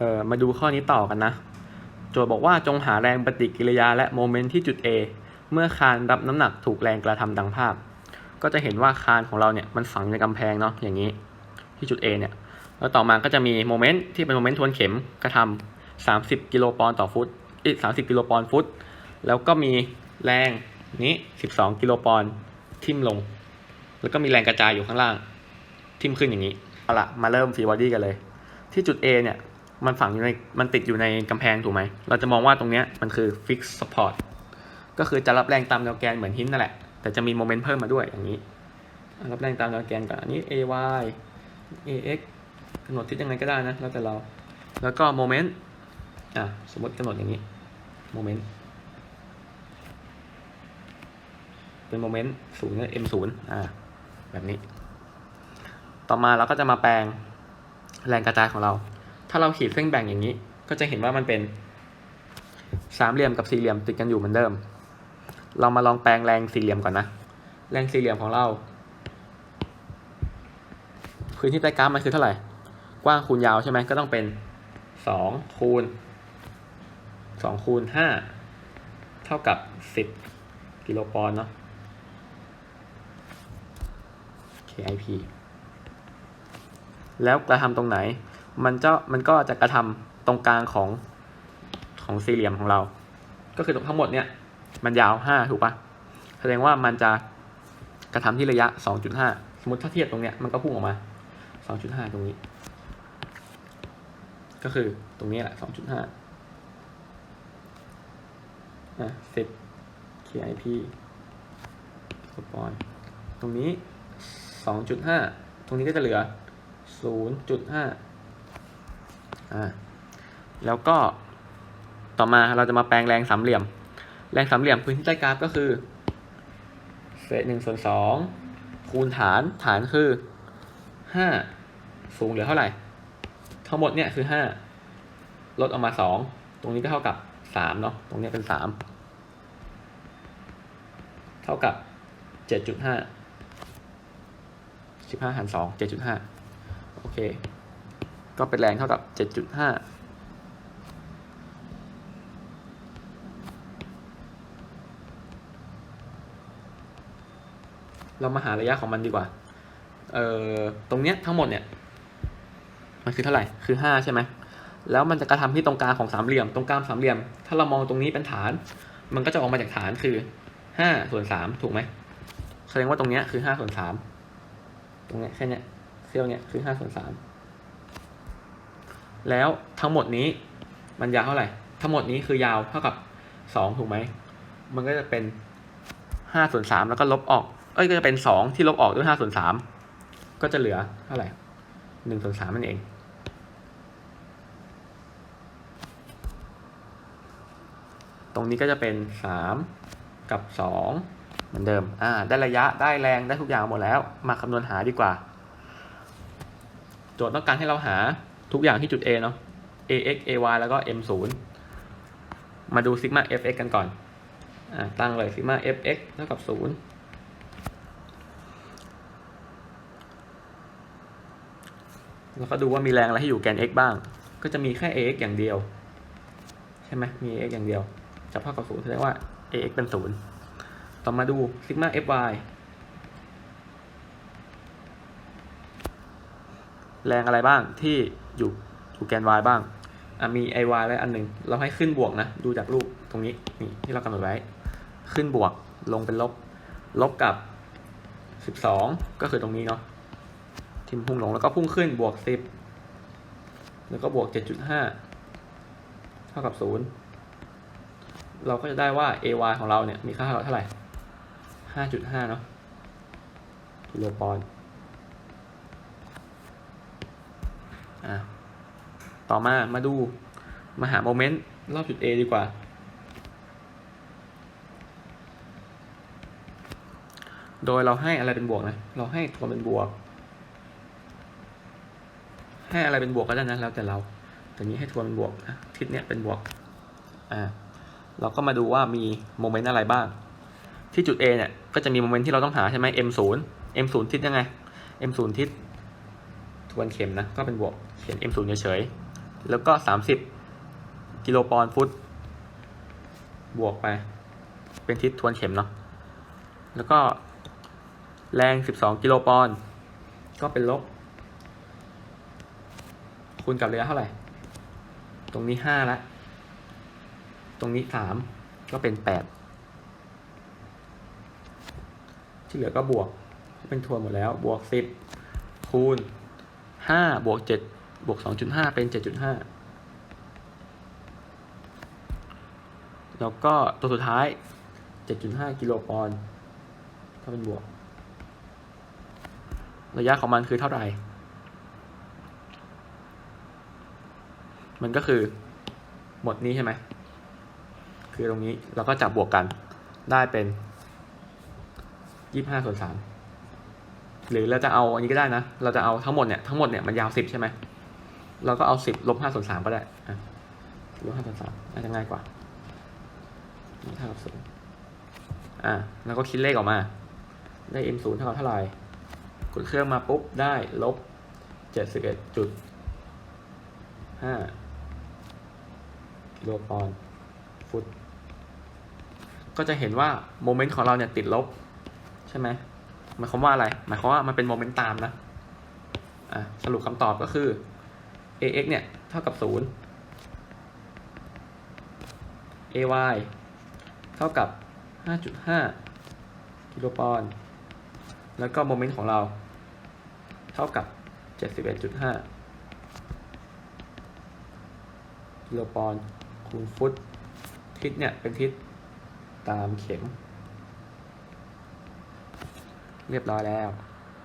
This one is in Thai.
เออมาดูข้อนี้ต่อกันนะ โจทย์บอกว่าจงหาแรงปฏิกิริยาและโมเมนต์ที่จุด A เมื่อคานรับน้ำหนักถูกแรงกระทำดังภาพ ก็จะเห็นว่าคานของเราเนี่ยมันฝังในกำแพงเนาะอย่างนี้ที่จุด A เนี่ยแล้วต่อมาก็จะมีโมเมนต์ที่เป็นโมเมนต์ทวนเข็มกระทำ30 กิโลปอนด์ต่อฟุตอีก30 กิโลปอนด์ฟุต แล้วก็มีแรงนี้ 12 กิโลปอนด์ทิ่มลง แล้วก็มีแรงกระจายอยู่ข้างล่าง ทิ่มขึ้นอย่างนี้ เอาละมาเริ่มฟรีบอดี้กันเลย ที่จุด A เนี่ย มันฝังอยู่ในมันติดอยู่ในกำแพงถูกไหม เราจะมองว่าตรงเนี้ยมันคือ fix support ก็คือจะรับแรงตามแนวแกนเหมือนหินนั่นแหละ แต่จะมีโมเมนต์เพิ่มมาด้วยอย่างนี้ รับแรงตามแนวแกนก่อนอันนี้ ay ax กำหนดทิศยังไงก็ได้นะ แล้วแต่เรา แล้วก็โมเมนต์อะสมมติกำหนดอย่างนี้โมเมนต์เป็นโมเมนต์ศูนย์ m ศูนย์อ่าแบบนี้ ต่อมาเราก็จะมาแปลงแรงกระจายของเรา ถ้าเราขีดเส้นแบ่งอย่างนี้ ก็จะเห็นว่ามันเป็นสามเหลี่ยมกับสี่เหลี่ยมติดกันอยู่เหมือนเดิม เรามาลองแปลงแรงสี่เหลี่ยมก่อนนะ แรงสี่เหลี่ยมของเรา พื้นที่ใต้กราฟมันคือเท่าไหร่ กว้างคูณยาวใช่ไหมก็ต้องเป็นสองคูณสองคูณห้าเท่ากับสิบกิโลปอนเนาะ KIP แล้วกระทำตรงไหน มันจะมันก็จะกระทำตรงกลางของของสี่เหลี่ยมของเรา ก็คือตรงทั้งหมดเนี่ย มันยาวห้าถูกปะแสดงว่ามันจะกระทำที่ระยะสองจุดห้าสมมติถ้าเทียบตรงเนี้ยมันก็พุ่งออกมาสองจุดห้าตรงนี้ ก็คือตรงนี้แหละสองจุดห้าอะสิบ KIP สปอนตรงนี้สองจุดห้าตรงนี้ก็จะเหลือศูนย์จุดห้า อ่าแล้วก็ต่อมาเราจะมาแปลงแรงสามเหลี่ยม แรงสามเหลี่ยมพื้นที่ใต้กราฟก็คือเศษหนึ่งส่วนสองคูณฐานฐานคือห้าสูงเหลือเท่าไหร่ ทั้งหมดเนี่ยคือห้าลดออกมาสองตรงนี้ก็เท่ากับสามเนาะตรงนี้เป็นสามเท่ากับเจ็ดจุดห้าสิบห้าหารสองเจ็ดจุดห้าโอเค ก็เป็นแรงเท่ากับเจ็ดจุดห้าเรามาหาระยะของมันดีกว่า เอ่อ ตรงเนี้ยทั้งหมดเนี่ย มันคือเท่าไหร่ คือห้าใช่ไหม แล้วมันจะกระทำที่ตรงกลางของสามเหลี่ยม ตรงกลางสามเหลี่ยม ถ้าเรามองตรงนี้เป็นฐาน มันก็จะออกมาจากฐานคือห้าส่วนสามถูกไหม แสดงว่าตรงเนี้ยคือห้าส่วนสามตรงเนี้ยแค่เนี้ยเซลล์เนี้ยคือห้าส่วนสาม แล้วทั้งหมดนี้มันยาวเท่าไหร่ ทั้งหมดนี้คือยาวเท่ากับสองถูกไหม มันก็จะเป็นห้าส่วนสามแล้วก็ลบออก เอ้ยก็จะเป็นสองที่ลบออกด้วยห้าส่วนสามก็จะเหลือเท่าไหร่หนึ่งส่วนสามนั่นเอง ตรงนี้ก็จะเป็นสามกับสองเหมือนเดิม อ่า ได้ระยะ ได้แรง ได้ทุกอย่างหมดแล้ว มาคำนวณหาดีกว่า โจทย์ต้องการให้เราหา ทุกอย่างที่จุด A เนาะ ax ay แล้วก็ m 0มาดูซิกมา fx กันก่อนอตั้งเลยซิกมา fx เท่ากับ 0 แล้วก็ดูว่ามีแรงอะไรที่อยู่แกน x บ้าง ก็จะมีแค่ ax อย่างเดียว ใช่ไหมมี ax อย่างเดียว จะเท่ากับ0แสดงว่า ax เป็น 0 ต่อมาดูซิกมา fy แรงอะไรบ้างที่อยู่อยู่แกน y บ้างมี iy และอันหนึ่งเราให้ขึ้นบวกนะ ดูจากรูปตรงนี้นี่ที่เรากำหนดไว้ ขึ้นบวกลงเป็นลบ ลบกับ 12 ก็คือตรงนี้เนาะทิมพุ่งลงแล้วก็พุ่งขึ้นบวก 10 แล้วก็บวก 7.5 เท่ากับ 0 เราก็จะได้ว่า ay ของเราเนี่ยมีค่าเท่ากับเท่าไหร่ 5.5 เนาะกิโลปอนด์อะ ต่อมามาดูมาหาโมเมนต์รอบจุด A ดีกว่า โดยเราให้อะไรเป็นบวกนะ เราให้ทวนเป็นบวก ให้อะไรเป็นบวกก็ได้นะแล้วแต่เรา แต่นี้ให้ทวนเป็นบวกนะทิศเนี้ยเป็นบวก อ่า เราก็มาดูว่ามีโมเมนต์อะไรบ้าง ที่จุด A เนี่ยก็จะมีโมเมนต์ที่เราต้องหาใช่ไหม m 0 m 0 ทิศยังไง m 0 ทิศทวนเข็มนะ ก็เป็นบวก เขียน m 0 เฉยๆ แล้วก็สามสิบกิโลปอนฟุต บวกไป เป็นทิศทวนเข็มเนาะแล้วก็แรงสิบสองกิโลปอนก็เป็นลบ คูณกับระยะเท่าไหร่ ตรงนี้ห้าละ ตรงนี้สามก็เป็นแปดที่เหลือก็บวก เป็นทวนหมดแล้ว บวกสิบคูณห้าบวกเจ็ด บวกสองจุดห้าเป็นเจ็ดจุดห้าแล้วก็ตัวสุดท้ายเจ็ดจุดห้ากิโลปอนด์ถ้าเป็นบวก ระยะของมันคือเท่าไหร่ มันก็คือหมดนี้ใช่ไหม คือตรงนี้เราก็จับบวกกันได้เป็นยี่ห้าส่วนสามหรือเราจะเอาอันนี้ก็ได้นะ เราจะเอาทั้งหมดเนี่ย ทั้งหมดเนี่ยมันยาวสิบใช่ไหม เราก็เอาสิบลบห้าส่วนสามก็ได้ลบห้าส่วนสามน่าจะง่ายกว่าเท่ากับศูนย์อะแล้วก็คิดเลขออกมา ได้ m ศูนย์เท่ากับเท่าไหร่ กดเครื่องมาปุ๊บได้ลบเจ็ดสิบเอ็ดจุดห้ากิโลปอนด์ฟุต ก็จะเห็นว่าโมเมนต์ของเราเนี่ยติดลบ ใช่ไหมหมายความว่าอะไร หมายความว่ามันเป็นโมเมนต์ตามนะ อะ สรุปคำตอบก็คือ ax เนี่ย เท่ากับศูนย์ ay เท่ากับ 5.5 กิโลปอนด์แล้วก็โมเมนต์ของเรา เท่ากับ 71.5 กิโลปอนด์คูณฟุต ทิศเนี่ย เป็นทิศตามเข็ม เรียบร้อยแล้ว